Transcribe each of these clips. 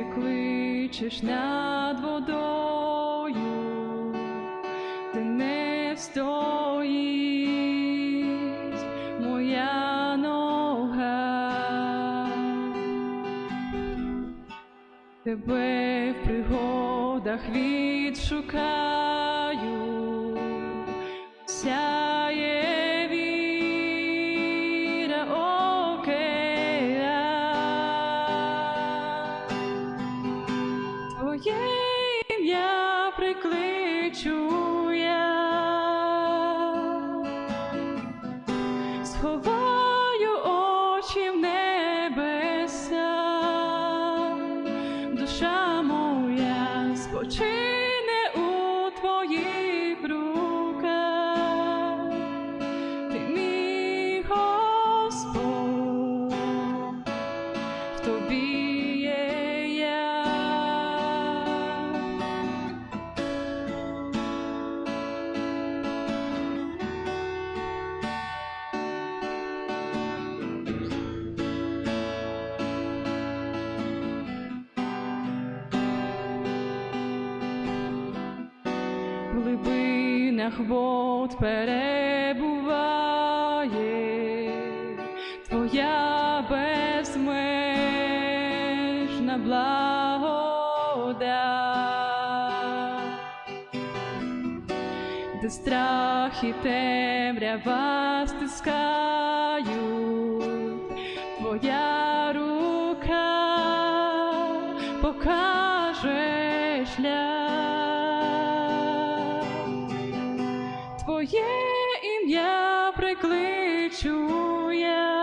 плиєш над водою, ти не встоїть моя нога. Тебе в пригодах відшукаю, ім'я в глибинах вод перебуває. Твоя безмежна благода, де страх і темрява стискають, твоя рука покаже шлях. Прикличу я,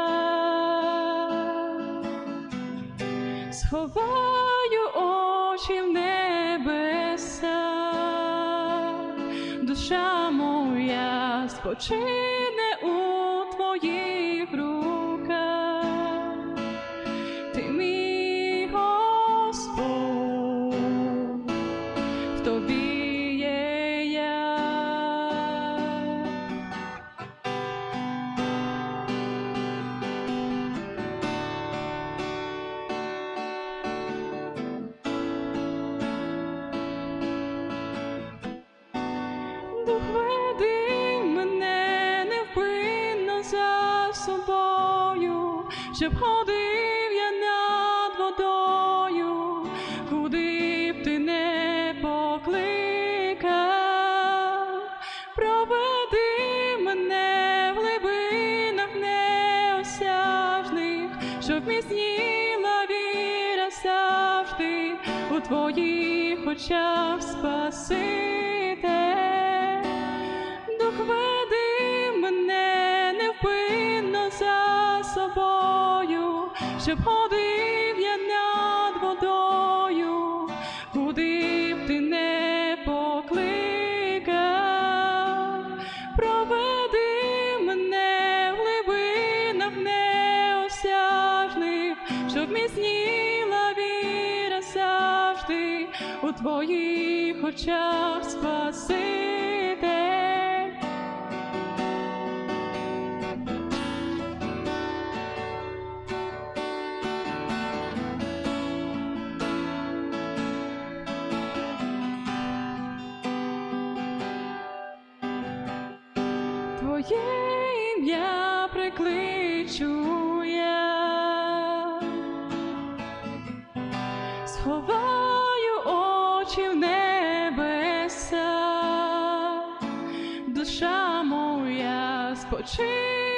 сховаю очі в небеса, душа моя спочине собою, щоб ходив я над водою, куди б ти не покликав, проведи мене в глибинах неосяжних, щоб міцніла віра завжди у твоїх очах спасите. Щоб ходив я над водою, куди б ти не покликав, проведи мене в глибинах неосяжних, щоб міцніла віра завжди у твоїх очах спасите. Твоє ім'я прикличу я, сховаю очі в небеса, душа моя спочине